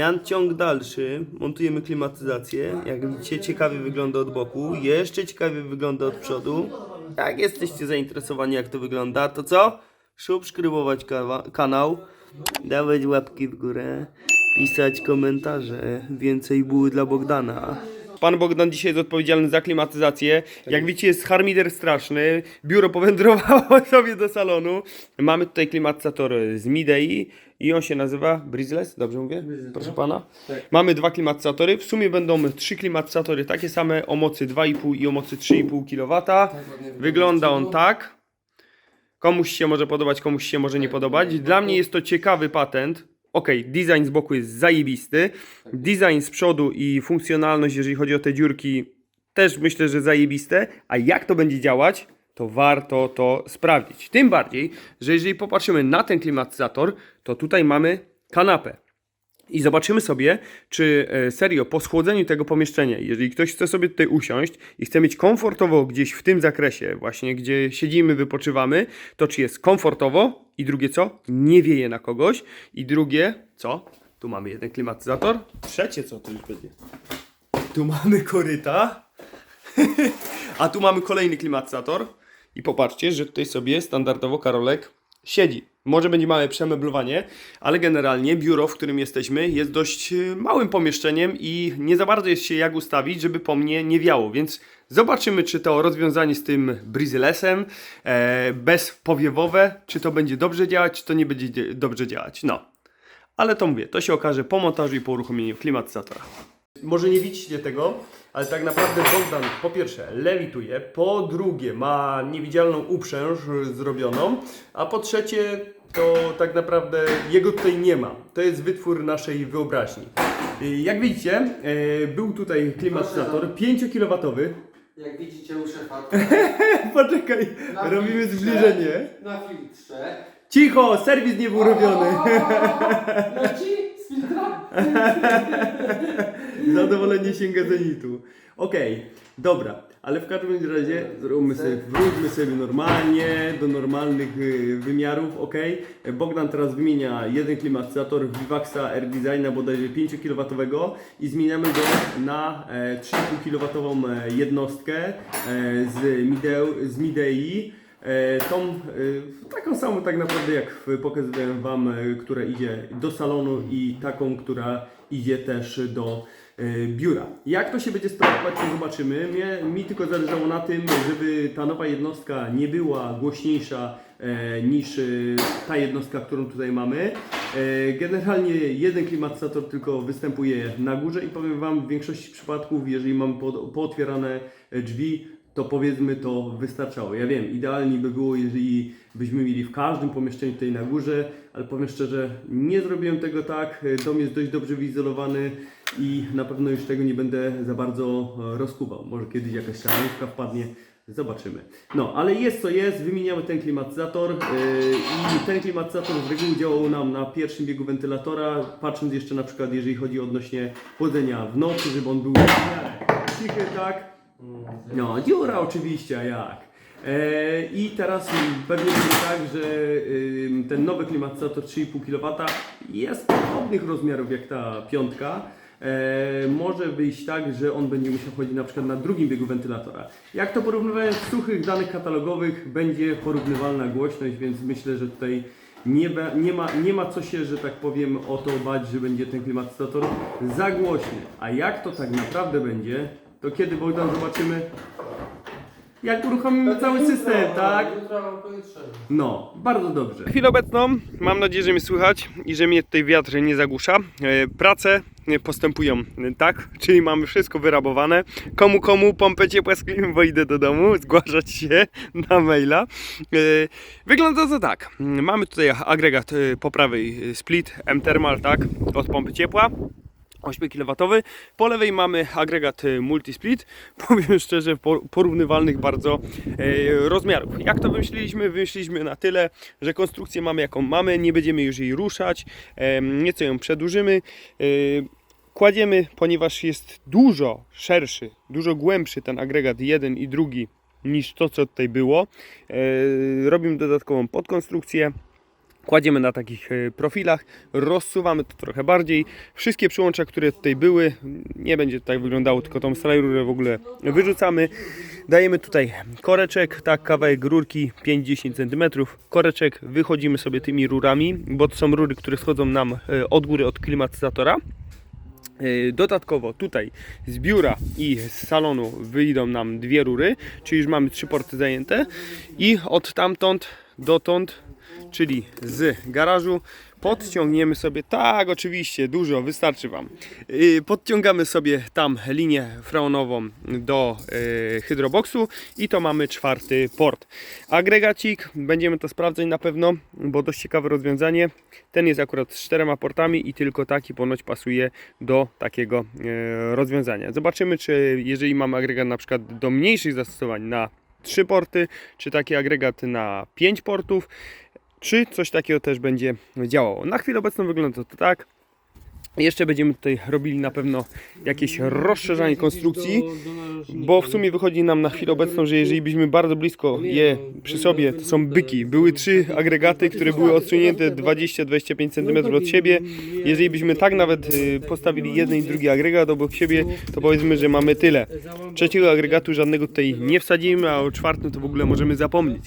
Jan ciąg dalszy, montujemy klimatyzację. Jak widzicie, ciekawie wygląda od boku, jeszcze ciekawie wygląda od przodu. Jak jesteście zainteresowani, jak to wygląda, to co? Subskrybować kanał, dawać łapki w górę, pisać komentarze. Więcej buły dla Bogdana. Pan Bogdan dzisiaj jest odpowiedzialny za klimatyzację. Jak widzicie, jest harmider straszny. Biuro powędrowało sobie do salonu. Mamy tutaj klimatyzator z Midei i on się nazywa Breezeless, dobrze mówię? Proszę pana. Mamy dwa klimatyzatory. W sumie będą trzy klimatyzatory takie same o mocy 2,5 i o mocy 3,5 kW. Wygląda on tak. Komuś się może podobać, komuś się może nie podobać. Dla mnie jest to ciekawy patent. Ok, design z boku jest zajebisty. Design z przodu i funkcjonalność, jeżeli chodzi o te dziurki, też myślę, że zajebiste. A jak to będzie działać, to warto to sprawdzić. Tym bardziej, że jeżeli popatrzymy na ten klimatyzator, to tutaj mamy kanapę. I zobaczymy sobie, czy e, serio po schłodzeniu tego pomieszczenia, jeżeli ktoś chce sobie tutaj usiąść i chce mieć komfortowo gdzieś w tym zakresie, właśnie gdzie siedzimy, wypoczywamy, to czy jest komfortowo i drugie co? Nie wieje na kogoś i drugie co? Tu mamy jeden klimatyzator. Trzecie co to już będzie? Tu mamy koryta. A tu mamy kolejny klimatyzator. I popatrzcie, że tutaj sobie standardowo Karolek siedzi. Może będzie małe przemeblowanie, ale generalnie biuro, w którym jesteśmy, jest dość y, małym pomieszczeniem i nie za bardzo jest się jak ustawić, żeby po mnie nie wiało. Więc zobaczymy, czy to rozwiązanie z tym breezelessem e, bezpowiewowe, czy to będzie dobrze działać, czy to nie będzie dzie- dobrze działać. No. Ale to mówię, to się okaże po montażu i po uruchomieniu klimatyzatora. Może nie widzicie tego, ale tak naprawdę Bogdan po pierwsze lewituje, po drugie ma niewidzialną uprzęż zrobioną, a po trzecie to tak naprawdę jego tutaj nie ma. To jest wytwór naszej wyobraźni. Y, Jak widzicie, e, był tutaj klimatyzator 5 kW. Jak widzicie u szefa, Poczekaj, Na robimy filtrze. zbliżenie. na filtrze. Cicho, serwis nie był robiony. Leci z filtra? Zadowolenie sięga zenitu. Okej, dobra, ale w każdym razie zróbmy sobie, wróćmy sobie normalnie, do normalnych y, wymiarów, ok? Bogdan teraz wymienia jeden klimatyzator Vivaxa Air Designa bodajże 5 kW i zmieniamy go na e, 3,5 kW jednostkę e, z, Mideu, z Midei. E, tą e, taką samą tak naprawdę jak pokazywałem Wam, e, która idzie do salonu i taką, która idzie też do e, biura. Jak to się będzie sprawować, to zobaczymy. Mnie, mi tylko zależało na tym, żeby ta nowa jednostka nie była głośniejsza e, niż e, ta jednostka, którą tutaj mamy. E, generalnie jeden klimatyzator tylko występuje na górze i powiem Wam, w większości przypadków, jeżeli mamy po- pootwierane e, drzwi, to powiedzmy to wystarczało. Ja wiem, idealnie by było, jeżeli byśmy mieli w każdym pomieszczeniu tutaj na górze, ale powiem szczerze, nie zrobiłem tego tak. Dom jest dość dobrze wyizolowany i na pewno już tego nie będę za bardzo e, rozkuwał. Może kiedyś jakaś szalonówka wpadnie. Zobaczymy. No, ale jest co jest, wymieniamy ten klimatyzator yy, i ten klimatyzator z reguły działał nam na pierwszym biegu wentylatora, patrząc jeszcze na przykład jeżeli chodzi odnośnie chłodzenia w nocy, żeby on był cichy, tak? No, dziura oczywiście, a jak? E, I teraz pewnie będzie tak, że ten nowy klimatyzator 3,5 kW jest podobnych rozmiarów jak ta piątka. E, może wyjść tak, że on będzie musiał chodzić na przykład na drugim biegu wentylatora. Jak to porównywałem w suchych danych katalogowych, będzie porównywalna głośność, więc myślę, że tutaj nie, be, nie, ma, nie ma co się, że tak powiem, o to bać, że będzie ten klimatyzator za głośny. A jak to tak naprawdę będzie, to kiedy Bogdan zobaczymy, jak uruchomimy cały system, tak? Jutro mam pojutrze. No, bardzo dobrze. Chwilę obecną, mam nadzieję, że mnie słychać i że mnie tutaj wiatr nie zagłusza. E, Prace e, postępują e, tak, czyli mamy wszystko wyrabowane. Komu komu pompę ciepła bo idę do domu, zgłaszać się na maila. E, Wygląda to tak. Mamy tutaj agregat e, po prawej split M-Thermal, tak, od pompy ciepła. 8 kW. Po lewej mamy agregat e, multisplit, powiem szczerze, por- porównywalnych bardzo rozmiarów. Jak to wymyśliliśmy? Wymyśliliśmy na tyle, że konstrukcję mamy jaką mamy, nie będziemy już jej ruszać, nieco ją przedłużymy. Kładziemy, ponieważ jest dużo szerszy, dużo głębszy ten agregat jeden i drugi niż to, co tutaj było. E, robimy dodatkową podkonstrukcję. Kładziemy na takich e, profilach, rozsuwamy to trochę bardziej. Wszystkie przyłącza, które tutaj były, nie będzie tak wyglądało, tylko tą rurę w ogóle wyrzucamy. Dajemy tutaj koreczek, tak kawałek rurki 5-10 cm. Koreczek, wychodzimy sobie tymi rurami, bo to są rury, które schodzą nam e, od góry od klimatyzatora. E, Dodatkowo tutaj z biura i z salonu wyjdą nam dwie rury, czyli już mamy trzy porty zajęte i od tamtąd dotąd, czyli z garażu podciągniemy sobie, tak oczywiście, dużo, wystarczy Wam. Yy, Podciągamy sobie tam linię freonową do yy, hydroboxu i to mamy czwarty port. Agregacik, będziemy to sprawdzać na pewno, bo dość ciekawe rozwiązanie. Ten jest akurat z czterema portami i tylko taki ponoć pasuje do takiego e, rozwiązania. Zobaczymy, czy jeżeli mamy agregat na przykład do mniejszych zastosowań na trzy porty, czy taki agregat na 5 portów, czy coś takiego też będzie działało. Na chwilę obecną wygląda to tak. Jeszcze będziemy tutaj robili na pewno jakieś rozszerzanie konstrukcji, bo w sumie wychodzi nam na chwilę obecną, że jeżeli byśmy bardzo blisko je przy sobie, to są byki. Były trzy agregaty, które były odsunięte 20-25 cm od siebie. Jeżeli byśmy tak nawet y, postawili jeden i drugi agregat obok siebie, to powiedzmy, że mamy tyle. Trzeciego agregatu żadnego tutaj nie wsadzimy, a o czwartym to w ogóle możemy zapomnieć.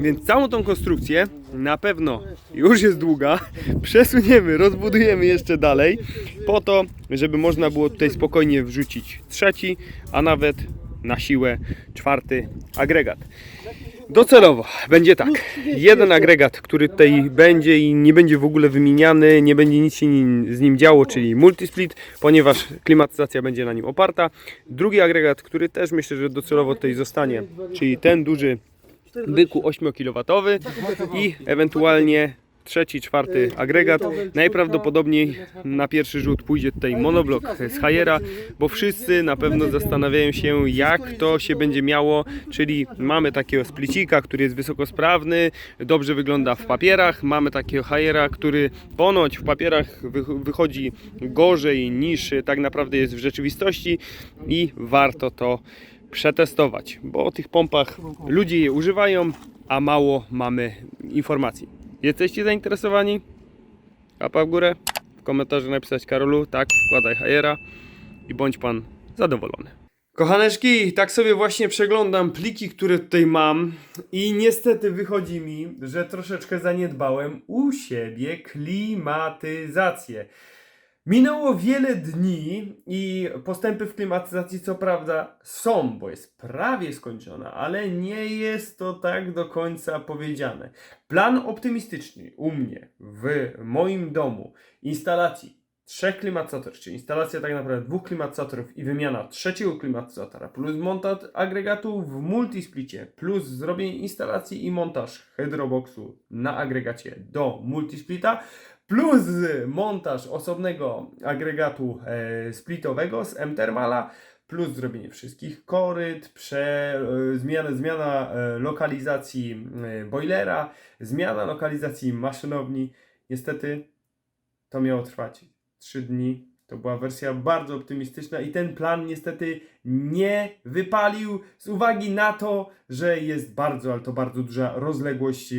Więc całą tą konstrukcję na pewno już jest długa, przesuniemy, rozbudujemy jeszcze dalej, po to, żeby można było tutaj spokojnie wrzucić trzeci, a nawet na siłę czwarty agregat. Docelowo będzie tak. Jeden agregat, który tutaj będzie i nie będzie w ogóle wymieniany, nie będzie nic się z nim działo, czyli multisplit, ponieważ klimatyzacja będzie na nim oparta. Drugi agregat, który też myślę, że docelowo tutaj zostanie, czyli ten duży byku 8 kW i ewentualnie trzeci, czwarty agregat. Najprawdopodobniej na pierwszy rzut pójdzie tutaj monoblok z Hayera, bo wszyscy na pewno zastanawiają się jak to się będzie miało, czyli mamy takiego splicika, który jest wysokosprawny, dobrze wygląda w papierach, mamy takiego Hayera, który ponoć w papierach wy- wychodzi gorzej niż tak naprawdę jest w rzeczywistości i warto to przetestować, bo o tych pompach ludzie je używają, a mało mamy informacji. Jesteście zainteresowani? Łapa w górę, w komentarzu napisać Karolu, tak, wkładaj hajera i bądź pan zadowolony. Kochaneczki, tak sobie właśnie przeglądam pliki, które tutaj mam i niestety wychodzi mi, że troszeczkę zaniedbałem u siebie klimatyzację. Minęło wiele dni i postępy w klimatyzacji co prawda są, bo jest prawie skończona, ale nie jest to tak do końca powiedziane. Plan optymistyczny u mnie w moim domu instalacji trzech klimatyzatorów, czyli instalacja tak naprawdę dwóch klimatyzatorów i wymiana trzeciego klimatyzatora, plus montaż agregatu w multisplicie, plus zrobienie instalacji i montaż hydroboxu na agregacie do multisplita, plus montaż osobnego agregatu e, splitowego z M-Thermala, plus zrobienie wszystkich koryt, prze, e, zmiana, zmiana e, lokalizacji boilera, zmiana lokalizacji maszynowni. Niestety to miało trwać 3 dni. To była wersja bardzo optymistyczna i ten plan niestety nie wypalił z uwagi na to, że jest bardzo, ale to bardzo duża rozległość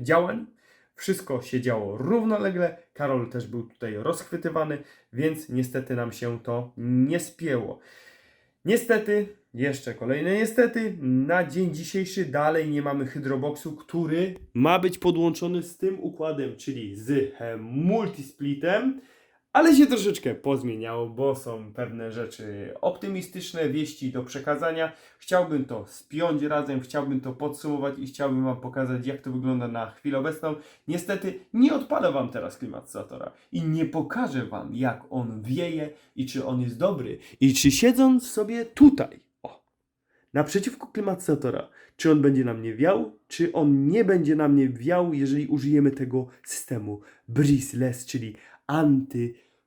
działań. Wszystko się działo równolegle. Karol też był tutaj rozchwytywany, więc niestety nam się to nie spięło. Niestety, jeszcze kolejne niestety, na dzień dzisiejszy dalej nie mamy hydroboxu, który ma być podłączony z tym układem, czyli z e, multisplitem, ale się troszeczkę pozmieniało, bo są pewne rzeczy optymistyczne, wieści do przekazania. Chciałbym to spiąć razem, chciałbym to podsumować i chciałbym Wam pokazać, jak to wygląda na chwilę obecną. Niestety nie odpalę Wam teraz klimatyzatora i nie pokażę Wam, jak on wieje i czy on jest dobry i czy siedząc sobie tutaj, o, naprzeciwko klimatyzatora, czy on będzie na mnie wiał, czy on nie będzie na mnie wiał, jeżeli użyjemy tego systemu breezeless, czyli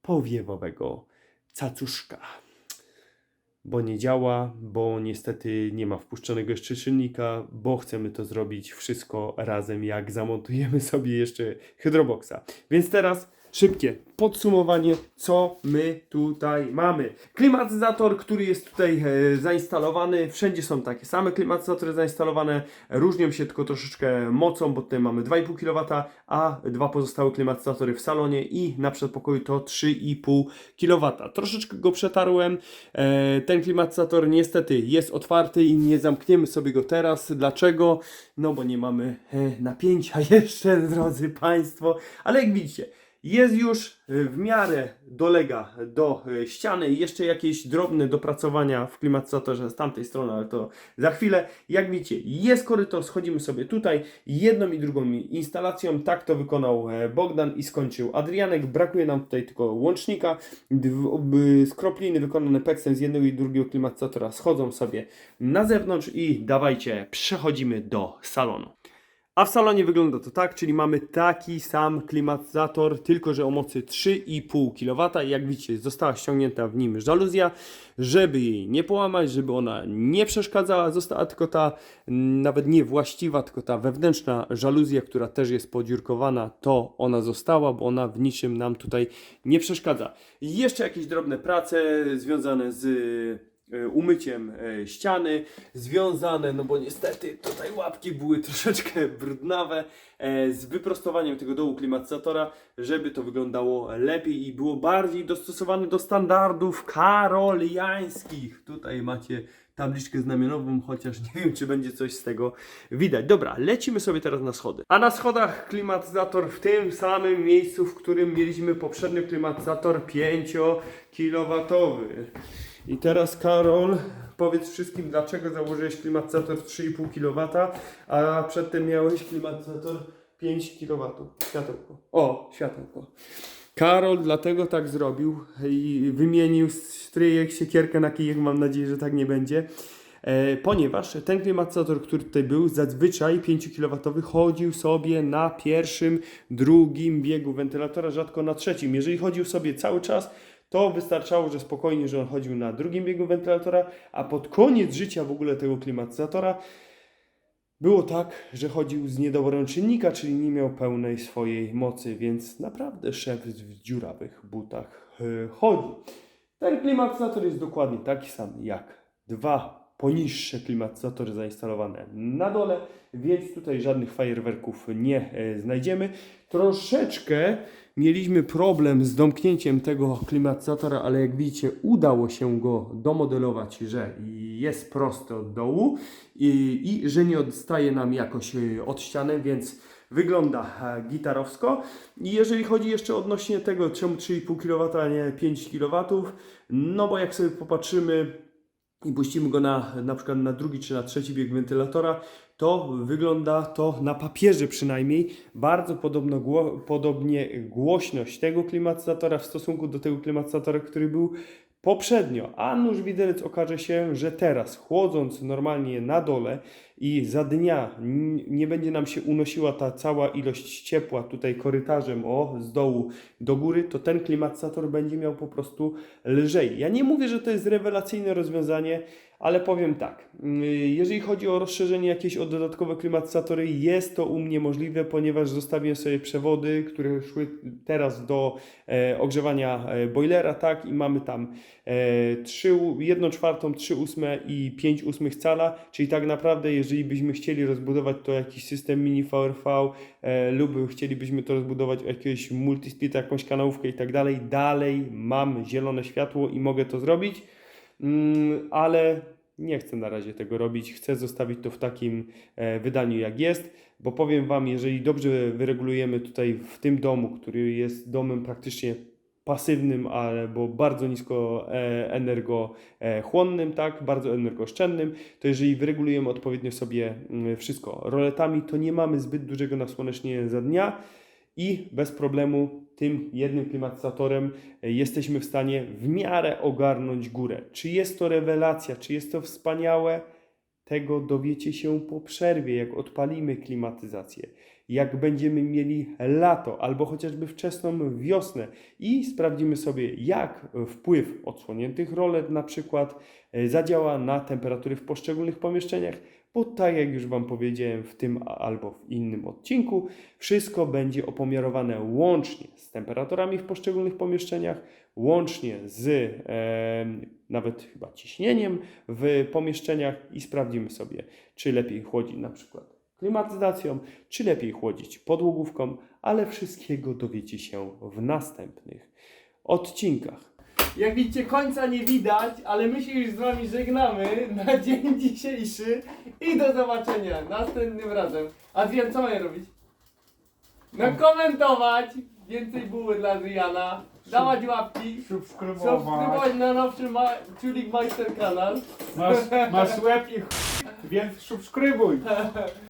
antypowiewowego cacuszka. Bo nie działa, bo niestety nie ma wpuszczonego jeszcze czynnika, bo chcemy to zrobić wszystko razem, jak zamontujemy sobie jeszcze hydroboxa. Więc teraz szybkie podsumowanie, co my tutaj mamy. Klimatyzator, który jest tutaj e, zainstalowany, wszędzie są takie same klimatyzatory zainstalowane, różnią się tylko troszeczkę mocą, bo tutaj mamy 2,5 kW, a dwa pozostałe klimatyzatory w salonie i na przedpokoju to 3,5 kW. Troszeczkę go przetarłem. E, ten klimatyzator niestety jest otwarty i nie zamkniemy sobie go teraz. Dlaczego? No bo nie mamy e, napięcia jeszcze, drodzy Państwo. Ale jak widzicie, jest już e, w miarę dolega do e, ściany. Jeszcze jakieś drobne dopracowania w klimatyzatorze z tamtej strony, ale to za chwilę. Jak widzicie, jest koryto, schodzimy sobie tutaj jedną i drugą instalacją. Tak to wykonał e, Bogdan i skończył Adrianek. Brakuje nam tutaj tylko łącznika. Skropliny wykonane peksem z jednego i drugiego klimatyzatora schodzą sobie na zewnątrz i dawajcie, przechodzimy do salonu. A w salonie wygląda to tak, czyli mamy taki sam klimatyzator, tylko że o mocy 3,5 kW. Jak widzicie, została ściągnięta w nim żaluzja, żeby jej nie połamać, żeby ona nie przeszkadzała. Została tylko ta nawet nie właściwa, tylko ta wewnętrzna żaluzja, która też jest podziurkowana, to ona została, bo ona w niczym nam tutaj nie przeszkadza. Jeszcze jakieś drobne prace związane z umyciem e, ściany, związane, no bo niestety tutaj łapki były troszeczkę brudnawe, e, z wyprostowaniem tego dołu klimatyzatora, żeby to wyglądało lepiej i było bardziej dostosowane do standardów karoliańskich. Tutaj macie tabliczkę znamionową, chociaż nie wiem, czy będzie coś z tego widać. Dobra, lecimy sobie teraz na schody. A na schodach klimatyzator w tym samym miejscu, w którym mieliśmy poprzedni klimatyzator 5 kW. I teraz Karol, powiedz wszystkim, dlaczego założyłeś klimatyzator 3,5 kW, a przedtem miałeś klimatyzator 5 kW. Światełko. O, światełko. Karol dlatego tak zrobił i wymienił stryjek, siekierkę na kijek. Mam nadzieję, że tak nie będzie. E, ponieważ ten klimatyzator, który tutaj był, zazwyczaj 5 kW chodził sobie na pierwszym, drugim biegu wentylatora, rzadko na trzecim. Jeżeli chodził sobie cały czas, to wystarczało, że spokojnie, że on chodził na drugim biegu wentylatora, a pod koniec życia w ogóle tego klimatyzatora było tak, że chodził z niedoborem czynnika, czyli nie miał pełnej swojej mocy, więc naprawdę szef w dziurawych butach e, chodzi. Ten klimatyzator jest dokładnie taki sam jak dwa poniższe klimatyzatory zainstalowane na dole, więc tutaj żadnych fajerwerków nie e, znajdziemy. Troszeczkę mieliśmy problem z domknięciem tego klimatyzatora, ale jak widzicie udało się go domodelować, że jest prosty od dołu i, i że nie odstaje nam jakoś e, od ściany, więc wygląda e, gitarowsko. I jeżeli chodzi jeszcze odnośnie tego, czemu 3,5 kW, a nie 5 kW, no bo jak sobie popatrzymy i puścimy go na, na przykład na drugi czy na trzeci bieg wentylatora, to wygląda to na papierze przynajmniej bardzo podobno, gło, podobnie głośność tego klimatyzatora w stosunku do tego klimatyzatora, który był poprzednio. A nuż widelec okaże się, że teraz chłodząc normalnie na dole i za dnia nie będzie nam się unosiła ta cała ilość ciepła tutaj korytarzem o z dołu do góry, to ten klimatyzator będzie miał po prostu lżej. Ja nie mówię, że to jest rewelacyjne rozwiązanie, ale powiem tak. yy, Jeżeli chodzi o rozszerzenie jakieś o dodatkowe klimatyzatory, jest to u mnie możliwe, ponieważ zostawiłem sobie przewody, które szły teraz do e, ogrzewania e, boilera, tak, i mamy tam e, 3, 1 czwartą, 3 ósme i 5 ósmych cala, czyli tak naprawdę, jeżeli byśmy chcieli rozbudować to jakiś system mini VRV e, lub chcielibyśmy to rozbudować jakiegoś multisplit, jakąś kanałówkę i tak dalej, dalej mam zielone światło i mogę to zrobić. Mm, ale nie chcę na razie tego robić. Chcę zostawić to w takim e, wydaniu, jak jest, bo powiem Wam, jeżeli dobrze wyregulujemy tutaj w tym domu, który jest domem praktycznie pasywnym, albo bardzo nisko e, energochłonnym, tak, bardzo energooszczędnym, to jeżeli wyregulujemy odpowiednio sobie mm, wszystko roletami, to nie mamy zbyt dużego nasłonecznienia za dnia i bez problemu tym jednym klimatyzatorem e, jesteśmy w stanie w miarę ogarnąć górę. Czy jest to rewelacja, czy jest to wspaniałe? Tego dowiecie się po przerwie, jak odpalimy klimatyzację. Jak będziemy mieli lato albo chociażby wczesną wiosnę. I sprawdzimy sobie, jak wpływ odsłoniętych rolet na przykład e, zadziała na temperatury w poszczególnych pomieszczeniach, bo tak jak już Wam powiedziałem w tym albo w innym odcinku, wszystko będzie opomiarowane łącznie z temperaturami w poszczególnych pomieszczeniach, łącznie z em, nawet chyba ciśnieniem w pomieszczeniach i sprawdzimy sobie, czy lepiej chłodzić na przykład klimatyzacją, czy lepiej chłodzić podłogówką, ale wszystkiego dowiecie się w następnych odcinkach. Jak widzicie, końca nie widać, ale my się już z Wami żegnamy na dzień dzisiejszy i do zobaczenia następnym razem. Adrian, co mają robić? No komentować, więcej buły dla Adriana, dawać łapki, Subskrybować. subskrybować na nowszy ma Ciulik Meister kanał. Masz, masz łeb i ch... więc subskrybuj.